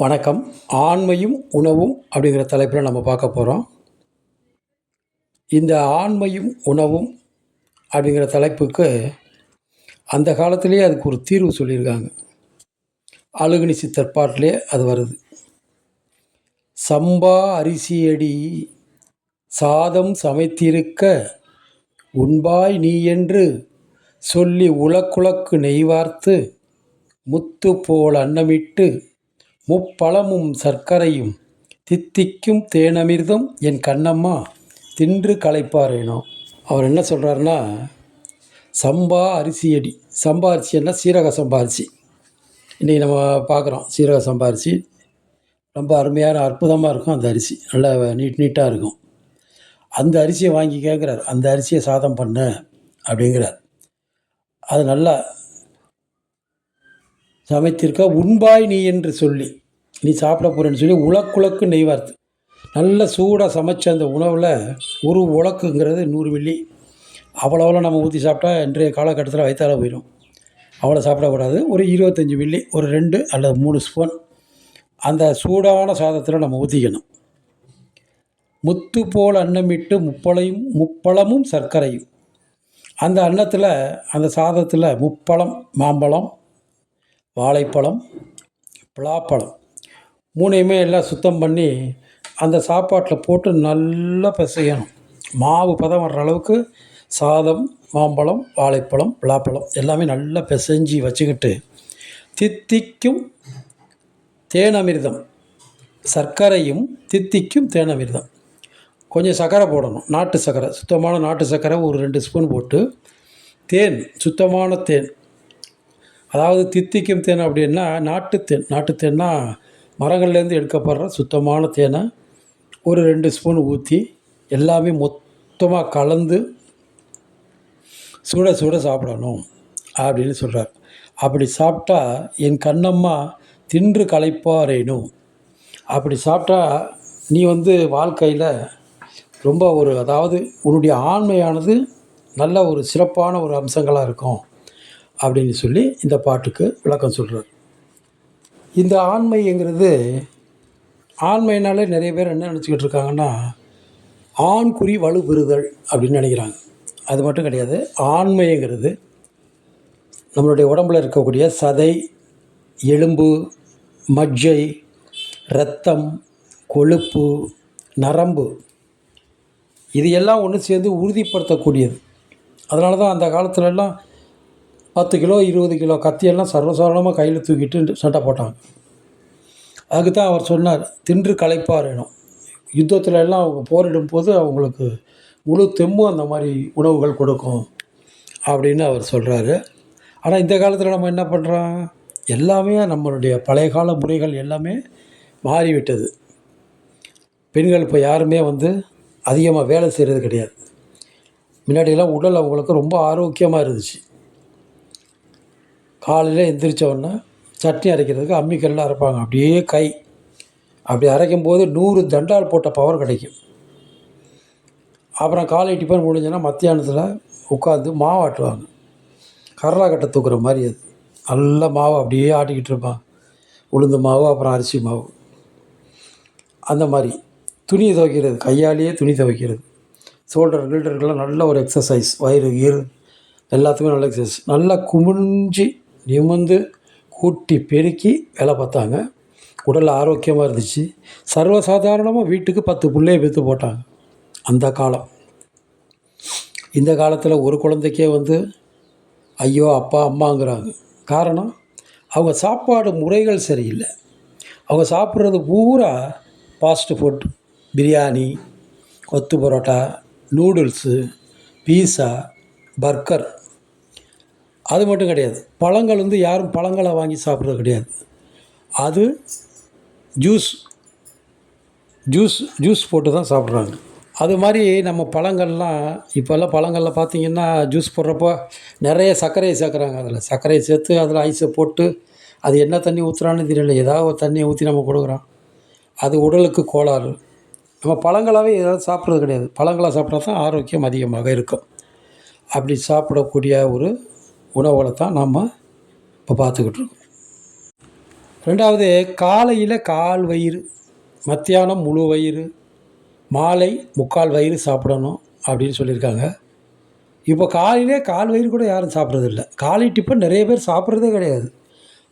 வணக்கம். ஆண்மையும் உணவும் அப்படிங்கிற தலைப்பில் நம்ம பார்க்க போகிறோம் இந்த ஆண்மையும் உணவும் அப்படிங்கிற தலைப்புக்கு அந்த காலத்திலே அதுக்கு ஒரு தீர்வு சொல்லியிருக்காங்க. அழுகுனி சித்தற்பாட்டிலே அது வருது. சம்பா அரிசியடி சாதம் சமைத்திருக்க உண்பாய் நீ என்று சொல்லி உலக்குலக்கு நெய்வார்த்து முத்து போல் அன்னமிட்டு முப்பழமும் சர்க்கரையும் தித்திக்கும் தேனமிர்தம் என் கண்ணம்மா தின்று களைப்பாரேனோ அவர் என்ன சொல்கிறாருன்னா சம்பா அரிசியடி சம்பா அரிசின்னா சீரக சம்பா அரிசி. இன்றைக்கி நம்ம பார்க்குறோம் சீரக சம்பா அரிசி. ரொம்ப அருமையான அற்புதமாக இருக்கும் அந்த அரிசி. நல்லா நீட் நீட்டாக இருக்கும். அந்த அரிசியை வாங்கி கேட்குறாரு. அந்த அரிசியை சாதம் பண்ண அப்படிங்கிறார். அது நல்லா சமைத்திருக்க உண்பாய் நீ என்று சொல்லி. நீ சாப்பிட போகிறேன்னு சொல்லி உலக்குலக்கு நெய்வார்த்து நல்ல சூடாக சமைச்ச அந்த உணவில் ஒரு உலக்குங்கிறது நூறு மில்லி. அவ்வளோவெல்லாம் நம்ம ஊற்றி சாப்பிட்டா இன்றைய காலகட்டத்தில் வயிற்றால போயிடும் அவ்வளோ சாப்பிடக்கூடாது. ஒரு இருபத்தஞ்சி மில்லி ஒரு ரெண்டு அல்லது மூணு ஸ்பூன். அந்த சூடான சாதத்தில் நம்ம ஊற்றிக்கணும் முத்து போல் அன்னமிட்டு முப்பளையும் முப்பழமும் சர்க்கரையும். அந்த அன்னத்தில் அந்த சாதத்தில் முப்பழம் மாம்பழம் வாழைப்பழம் பலாப்பழம் மூணையுமே எல்லாம் சுத்தம் பண்ணி அந்த சாப்பாட்டில் போட்டு நல்லா பிசையணும். மாவு பதம் வர்ற அளவுக்கு சாதம் மாம்பழம் வாழைப்பழம் பலாப்பழம் எல்லாமே நல்லா பிசைஞ்சு வச்சுக்கிட்டு தித்திக்கும் தேனமிர்தம். சர்க்கரையும் தித்திக்கும் தேனமிர்தம். கொஞ்சம் சர்க்கரை போடணும். நாட்டு சர்க்கரை சுத்தமான நாட்டு சர்க்கரை ஒரு ரெண்டு ஸ்பூன் போட்டு தேன் சுத்தமான தேன். அதாவது தித்திக்கும் தேன் அப்படின்னா நாட்டுத்தேன் நாட்டுத்தேன்னா மரங்கள்லேருந்து எடுக்கப்படுற சுத்தமான தேனை ஒரு ரெண்டு ஸ்பூன் ஊற்றி எல்லாமே மொத்தமாக கலந்து சுட சுட சாப்பிடணும் அப்படின்னு சொல்கிறார் அப்படி சாப்பிட்டா என் கண்ணம்மா தின்று களைப்பாரேனும் அப்படி சாப்பிட்டா நீ வந்து வாழ்க்கையில் ரொம்ப ஒரு அதாவது உன்னுடைய ஆண்மையானது நல்ல ஒரு சிறப்பான ஒரு அம்சங்களாக இருக்கும். அப்படின்னு சொல்லி இந்த பாட்டுக்கு விளக்கம் சொல்கிறார் இந்த ஆண்மைங்கிறது ஆண்மைனாலே நிறைய பேர் என்ன நினச்சிக்கிட்டு இருக்காங்கன்னா ஆண் குறி அப்படின்னு நினைக்கிறாங்க. அது மட்டும் கிடையாது ஆண்மைங்கிறது நம்மளுடைய உடம்பில் இருக்கக்கூடிய சதை எலும்பு மஜ்ஜை இரத்தம் கொழுப்பு நரம்பு இது எல்லாம் ஒன்று சேர்ந்து உறுதிப்படுத்தக்கூடியது. அதனால தான் அந்த காலத்துலலாம் பத்து கிலோ இருபது கிலோ கத்தியெல்லாம் சர்வசாதாரணமாக கையில் தூக்கிட்டு சண்டை போட்டாங்க. அதுக்கு தான் அவர் சொன்னார் தின்று களைப்பாரணும் யுத்தத்தில் எல்லாம் அவங்க போரிடும் போது அவங்களுக்கு முழு தெம்மும் அந்த மாதிரி உணவுகள் கொடுக்கும் அப்படின்னு அவர் சொல்கிறாரு ஆனால் இந்த காலத்தில் நம்ம என்ன பண்ணுறோம் எல்லாமே நம்மளுடைய பழைய கால முறைகள் எல்லாமே மாறிவிட்டது. பெண்கள் இப்போ யாருமே வந்து அதிகமாக வேலை செய்கிறது கிடையாது. முன்னாடியெல்லாம் உடல் அவங்களுக்கு ரொம்ப ஆரோக்கியமாக இருந்துச்சு. காலையில் எந்திரிச்ச சட்னி அரைக்கிறதுக்கு அம்மிக்கல்லில் அரைப்பாங்க. அப்படியே கை. அப்படி அரைக்கும் போது நூறு தண்டால் போட்ட பவர் கிடைக்கும். அப்புறம் காலை டிஃபன் முடிஞ்சோன்னா மத்தியானத்தில் உட்காந்து மாவு ஆட்டுவாங்க. கரலா கட்டை தூக்குற மாதிரி அது. நல்லா மாவு அப்படியே ஆட்டிக்கிட்டு இருப்பான் உளுந்து மாவு அப்புறம் அரிசி மாவு. அந்த மாதிரி. துணி துவைக்கிறது. கையாலேயே துணி துவைக்கிறது. ஷோல்டர் கில்டருக்கெல்லாம் நல்ல ஒரு எக்ஸசைஸ் வயிறு ஈர் எல்லாத்துக்குமே நல்ல எக்ஸசைஸ் நல்லா குமிஞ்சு நிமிர்ந்து கூட்டி பெருக்கி வேலை பார்த்தாங்க. உடல் ஆரோக்கியமாக இருந்துச்சு. சர்வசாதாரணமாக வீட்டுக்கு பத்து பிள்ளைய பெற்று போட்டாங்க. அந்த காலம். இந்த காலத்தில் ஒரு குழந்தைக்கே வந்து ஐயோ அப்பா அம்மாங்கிறாங்க. காரணம் அவங்க சாப்பாடு முறைகள் சரியில்லை. அவங்க சாப்பிட்றது பூரா ஃபாஸ்ட் ஃபுட் பிரியாணி கொத்து பரோட்டா நூடுல்ஸு பீஸா பர்கர் அது மட்டும் கிடையாது. பழங்கள் வந்து யாரும் பழங்களை வாங்கி சாப்பிட்றது கிடையாது. அது ஜூஸ் ஜூஸ் ஜூஸ் போட்டு தான் சாப்பிட்றாங்க. அது மாதிரி நம்ம பழங்கள்லாம் இப்போல்லாம் பழங்களில் பார்த்திங்கன்னா ஜூஸ் போடுறப்போ நிறைய சர்க்கரையை சேர்க்குறாங்க அதில். சர்க்கரையை சேர்த்து அதில் ஐஸை போட்டு அது என்ன தண்ணி ஊற்றுறான்னு தெரியல. ஏதாவது ஒரு தண்ணியை ஊற்றி நம்ம கொடுக்குறோம். அது உடலுக்கு கோளாறு. நம்ம பழங்களாகவே ஏதாவது சாப்பிட்றது கிடையாது. பழங்களாக சாப்பிட்டா தான் ஆரோக்கியம் அதிகமாக இருக்கும். அப்படி சாப்பிடக்கூடிய ஒரு உணவுகளை தான் நாம் இப்போ பார்த்துக்கிட்டு இருக்கோம் ரெண்டாவது காலையில் கால் வயிறு மத்தியானம் முழு வயிறு மாலை முக்கால் வயிறு சாப்பிடணும் அப்படின்னு சொல்லியிருக்காங்க. இப்போ காலையிலே கால் வயிறு கூட யாரும் சாப்பிட்றதில்ல. காலை டிஃபன் நிறைய பேர் சாப்பிட்றதே கிடையாது.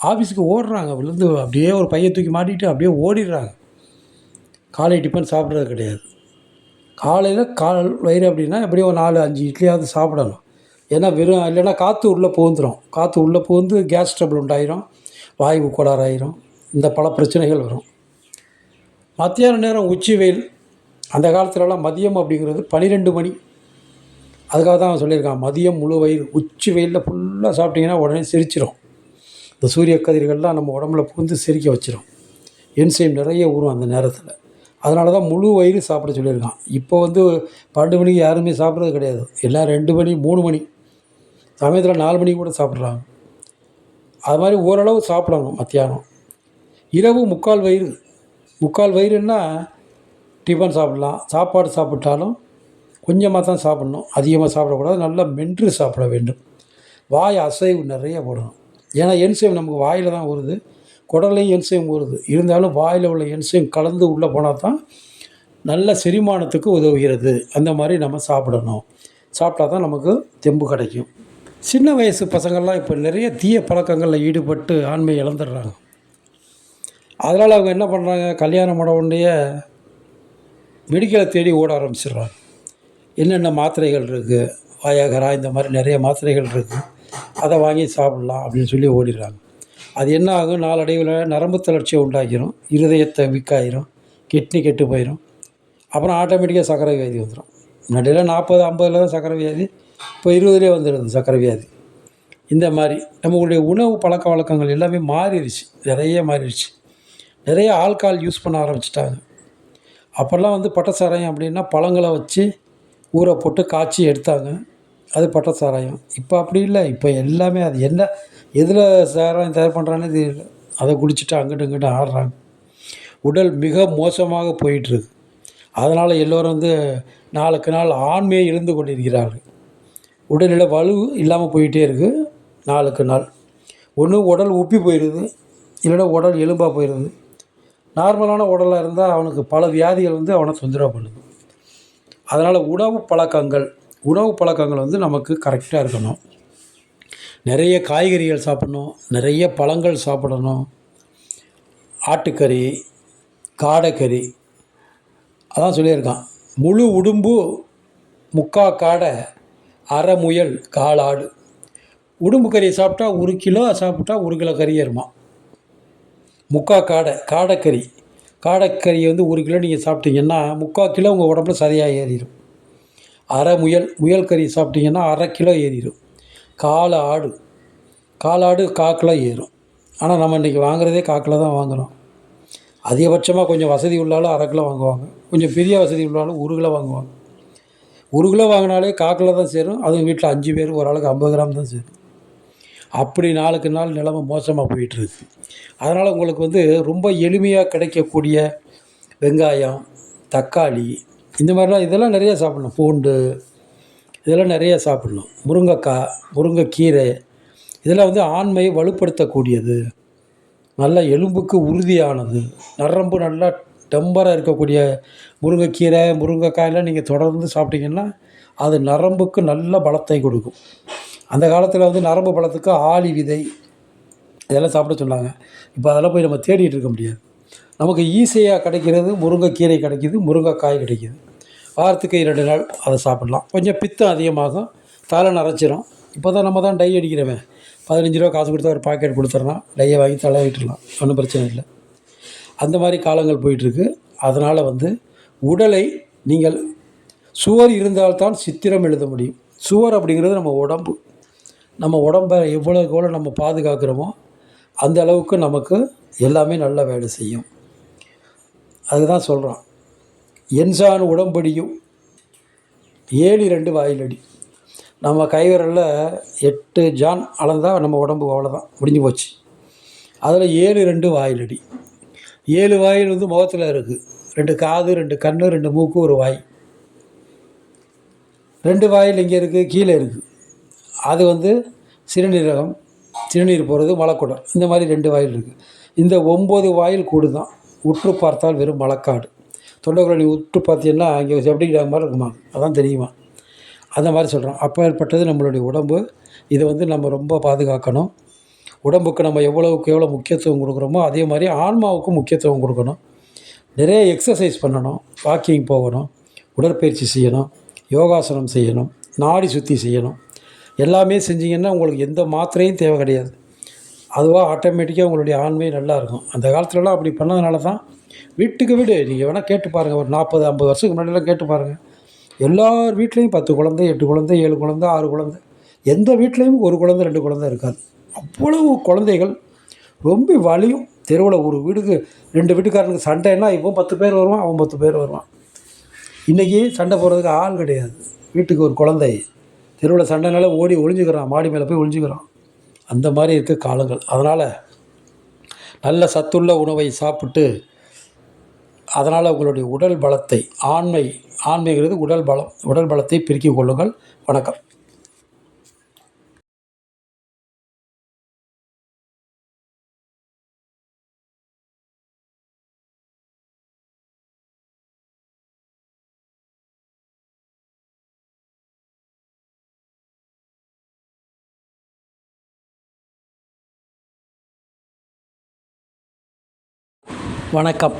ஆஃபீஸுக்கு ஓடுறாங்க விழுந்து அப்படியே ஒரு பையை தூக்கி மாட்டிட்டு அப்படியே ஓடிடுறாங்க. காலை டிஃபன் சாப்பிட்றது கிடையாது. காலையில் கால் வயிறு அப்படின்னா எப்படியும் ஒரு நாலு அஞ்சு இட்லியாவது சாப்பிடணும். ஏன்னா வெறும் இல்லைன்னா காற்று உள்ளே புகுந்துடும் காற்று உள்ளே புகுந்து கேஸ் ட்ரபிள் உண்டாயிரும். வாயு கோளாறாயிரும். இந்த பல பிரச்சனைகள் வரும். மத்தியான நேரம் உச்சி வெயில். அந்த காலத்துலலாம் மதியம் அப்படிங்கிறது பன்னிரெண்டு மணி. அதுக்காக தான் அவன் சொல்லியிருக்கான் மதியம் முழு வயிறு. உச்சி வெயிலில் ஃபுல்லாக சாப்பிட்டிங்கன்னா உடனே சிரிச்சிடும் இந்த சூரிய கதிர்கள்லாம் நம்ம உடம்புல புகுந்து சிரிக்க வச்சிடும் என்சைம் நிறைய ஊறும் அந்த நேரத்தில். அதனால தான் முழு வயிறு சாப்பிட சொல்லியிருக்கான். இப்போ வந்து பன்னெண்டு மணிக்கு யாருமே சாப்பிட்றது கிடையாது. எல்லாம் ரெண்டு மணி மூணு மணி. சமயத்தில் நாலு மணிக்கு கூட சாப்பிட்றாங்க. அது மாதிரி ஓரளவு சாப்பிடணும் மத்தியானம். இரவு முக்கால் வயிறு முக்கால் வயிறுன்னா டிஃபன் சாப்பிட்லாம். சாப்பாடு சாப்பிட்டாலும் கொஞ்சமாக தான் சாப்பிட்ணும். அதிகமாக சாப்பிடக்கூடாது. நல்லா மென்று சாப்பிட வேண்டும். வாய் அசைவு நிறைய போடணும். ஏன்னா என்சைம் நமக்கு வாயில் தான் வருது. குடல்லையும் என்சைம் வருது. இருந்தாலும் வாயில் உள்ள என்சைம் கலந்து உள்ளே போனால் தான் நல்ல செரிமானத்துக்கு உதவுகிறது. அந்த மாதிரி நம்ம சாப்பிடணும். சாப்பிட்டா தான் நமக்கு தெம்பு கிடைக்கும். சின்ன வயசு பசங்கள்லாம் இப்போ நிறைய தீய பழக்கங்களில் ஈடுபட்டு ஆண்மை இழந்துடுறாங்க. அதனால் அவங்க என்ன பண்ணுறாங்க கல்யாணம் பண்ண உடனே மெடிக்கலை தேடி ஓட ஆரம்பிச்சிடுறாங்க. என்னென்ன மாத்திரைகள் இருக்குது வாயாகரா இந்த மாதிரி நிறைய மாத்திரைகள் இருக்குது அதை வாங்கி சாப்பிட்லாம் அப்படின்னு சொல்லி ஓடிடுறாங்க. அது என்ன ஆகும்? நாளடைவில் நரம்பு தளர்ச்சியை உண்டாக்கிரும். இருதயத்தை வீக்காயிரும் கிட்னி கெட்டு போயிடும் அப்புறம் ஆட்டோமேட்டிக்காக சக்கரை வியாதி வந்துடும் முன்னாடியெல்லாம் நாற்பது ஐம்பதுல தான் சக்கரை வியாதி இப்போ இருபதுலேயே வந்துடுது சக்கரை வியாதி. இந்த மாதிரி நம்மளுடைய உணவு பழக்க வழக்கங்கள் எல்லாமே மாறிடுச்சு. நிறைய மாறிடுச்சு. நிறைய ஆல்கால் யூஸ் பண்ண ஆரம்பிச்சிட்டாங்க. அப்போல்லாம் வந்து பட்டை சாராயம் அப்படின்னா பழங்களை வச்சு ஊற போட்டு காய்ச்சி எடுத்தாங்க. அது பட்டை சாராயம் இப்போ அப்படி இல்லை. இப்போ எல்லாமே அது என்ன எதில் சாராயம் தயார் பண்ணுறான்னு தெரியல. அதை குடிச்சிட்டு அங்கிட்டு இங்கிட்டு ஆடுறாங்க. உடல் மிக மோசமாக போயிட்டுருக்கு. அதனால் எல்லோரும் வந்து நாளுக்கு நாள் ஆண்மையை இழந்து கொண்டிருக்கிறார்கள். உடல்நிலை வலு இல்லாமல் போயிட்டே இருக்குது நாளுக்கு நாள். ஒன்று உடல் உப்பி போயிடுது இல்லைன்னா உடல் எலும்பாக போயிடுது நார்மலான உடலாக இருந்தால் அவனுக்கு பல வியாதிகள் வந்து அவனை தொந்தரவு பண்ணுது. அதனால் உணவு பழக்கங்கள் உணவு பழக்கங்கள் வந்து நமக்கு கரெக்டாக இருக்கணும். நிறைய காய்கறிகள் சாப்பிடணும். நிறைய பழங்கள் சாப்பிடணும். ஆட்டுக்கறி காடைக்கறி. அதான் சொல்லியிருக்கான். முழு உடும்பு முக்கா காடை அரை முயல் காலாடு. உடும்பு கறியை சாப்பிட்டா ஒரு கிலோ சாப்பிட்டா ஒரு கிலோ கறி ஏறுமா? முக்கா காடை காடைக்கறி. காடைக்கறி வந்து ஒரு கிலோ நீங்கள் சாப்பிட்டீங்கன்னா முக்கால் கிலோ உங்கள் உடம்புல சரியாக ஏறிடும் அரை முயல் முயல் கறி சாப்பிட்டீங்கன்னா அரை கிலோ ஏறிடும் கால் ஆடு காலாடு காக்கிலோ ஏறும். ஆனால் நம்ம இன்றைக்கி வாங்குறதே காக்கில் தான் வாங்குகிறோம் அதிகபட்சமாக கொஞ்சம் வசதி உள்ளாலும் அரை கிலோ வாங்குவாங்க. கொஞ்சம் பெரிய வசதி உள்ளாலும் ஒரு கிலோ வாங்குவாங்க. ஒரு கிலோ வாங்கினாலே காக்கில் தான் சேரும் அதுவும் வீட்டில் அஞ்சு பேர் ஒரு ஆளுக்கு ஐம்பது கிராம் தான் சேரும். அப்படி நாளுக்கு நாள் நிலைமை மோசமாக போயிட்டுருக்கு. அதனால் உங்களுக்கு வந்து ரொம்ப எளிமையாக கிடைக்கக்கூடிய வெங்காயம் தக்காளி இந்த மாதிரிலாம் இதெல்லாம் நிறையா சாப்பிட்ணும். பூண்டு இதெல்லாம் நிறையா சாப்பிட்ணும். முருங்கைக்காய் முருங்கைக்கீரை இதெல்லாம் வந்து ஆண்மையை வலுப்படுத்தக்கூடியது. நல்ல எலும்புக்கு உறுதியானது. நரம்பு நல்லா டெம்பராக இருக்கக்கூடிய முருங்கைக்கீரை முருங்கைக்காயெல்லாம் நீங்கள் தொடர்ந்து சாப்பிட்டீங்கன்னா அது நரம்புக்கு நல்ல பலத்தை கொடுக்கும். அந்த காலத்தில் வந்து நரம்பு பலத்துக்கு ஆளி விதை இதெல்லாம் சாப்பிட சொன்னாங்க. இப்போ அதெல்லாம் போய் நம்ம தேடிட்டு இருக்க முடியாது. நமக்கு ஈஸியாக கிடைக்கிறது முருங்கைக்கீரை கிடைக்கிது முருங்கைக்காய் கிடைக்கிது. வாரத்துக்கு இரண்டு நாள் அதை சாப்பிட்லாம். கொஞ்சம் பித்தம் அதிகமாகும் தலை நரைச்சிரும். இப்போ தான் நம்ம தான் டை அடிக்கிறவன். பதினஞ்சு ரூபா காசு கொடுத்தா ஒரு பாக்கெட் கொடுத்துட்றான் டையை வாங்கி தலை விட்டுடலாம். ஒன்றும் பிரச்சனை இல்லை. அந்த மாதிரி காலங்கள் போயிட்டுருக்கு. அதனால் வந்து உடலை நீங்கள் சுவர் இருந்தால்தான் சித்திரம் எழுத முடியும். சுவர் அப்படிங்கிறது நம்ம உடம்பு. நம்ம உடம்பை எவ்வளோக்கு எவ்வளோ நம்ம பாதுகாக்கிறோமோ அந்த அளவுக்கு நமக்கு எல்லாமே நல்ல வேலை செய்யும். அதுதான் சொல்கிறான் என்சான் உடம்படியும் ஏழு ரெண்டு வாயிலடி. நம்ம கைவிரலில் எட்டு ஜான் அளந்தால் நம்ம உடம்பு அவ்வளோதான் முடிஞ்சு போச்சு. அதில் ஏழு ரெண்டு வாயிலடி. ஏழு வாயில் வந்து முகத்தில் இருக்குது ரெண்டு காது ரெண்டு கண் ரெண்டு மூக்கு ஒரு வாய். ரெண்டு வாயில் இங்கே இருக்குது கீழே இருக்குது அது வந்து சிறுநீரகம் சிறுநீர் போகிறது மலக்குடம். இந்த மாதிரி ரெண்டு வாயில் இருக்குது இந்த ஒம்பது வாயில் கூடு தான் உற்று பார்த்தால் வெறும் மலக்காடு. தொண்டைக்குள்ள நீ உற்று பார்த்தீங்கன்னா இங்கே செப்படி மாதிரி இருக்குமா? அதான் தெரியுமா? அந்த மாதிரி சொல்கிறோம் அப்போ ஏற்பட்டது நம்மளுடைய உடம்பு. இதை வந்து நம்ம ரொம்ப பாதுகாக்கணும். உடம்புக்கு நம்ம எவ்வளவுக்கு எவ்வளோ முக்கியத்துவம் கொடுக்குறோமோ அதே மாதிரி ஆன்மாவுக்கும் முக்கியத்துவம் கொடுக்கணும். நிறைய எக்ஸசைஸ் பண்ணணும் வாக்கிங் போகணும் உடற்பயிற்சி செய்யணும் யோகாசனம் செய்யணும் நாடி சுற்றி செய்யணும். எல்லாமே செஞ்சிங்கன்னா உங்களுக்கு எந்த மாத்திரையும் தேவை கிடையாது. அதுவாக ஆட்டோமேட்டிக்காக உங்களுடைய ஆண்மை நல்லாயிருக்கும் அந்த காலத்துலலாம் அப்படி பண்ணதுனால தான் வீட்டுக்கு வீடு நீங்கள் வேணால் கேட்டு பாருங்கள் ஒரு நாற்பது ஐம்பது வருஷத்துக்கு முன்னாடிலாம் கேட்டு பாருங்கள் எல்லார் வீட்லேயும் பத்து குழந்தை எட்டு குழந்தை ஏழு குழந்தை ஆறு குழந்தை. எந்த வீட்லேயும் ஒரு குழந்தை ரெண்டு குழந்தை இருக்காது. அவ்வளவு குழந்தைகள் ரொம்ப வலியும். தெருவில் ஒரு வீடுக்கு ரெண்டு வீட்டுக்காரனுக்கு சண்டைன்னா இவன் பத்து பேர் வருவான் அவன் பத்து பேர் வருவான். இன்றைக்கி சண்டை போடுறதுக்கு ஆள் கிடையாது. வீட்டுக்கு ஒரு குழந்தை தெருவில் சண்டைனால ஓடி ஒளிஞ்சுக்கிறான் மாடி மேலே போய் ஒளிஞ்சுக்கிறான். அந்த மாதிரி இருக்க காலங்கள். அதனால் நல்ல சத்துள்ள உணவை சாப்பிட்டு அதனால் உங்களுடைய உடல் பலத்தை ஆண்மை ஆண்மைங்கிறது உடல் பலம் உடல் பலத்தை பெருக்கிக் கொள்ளுங்கள். வணக்கம். வணக்கம்.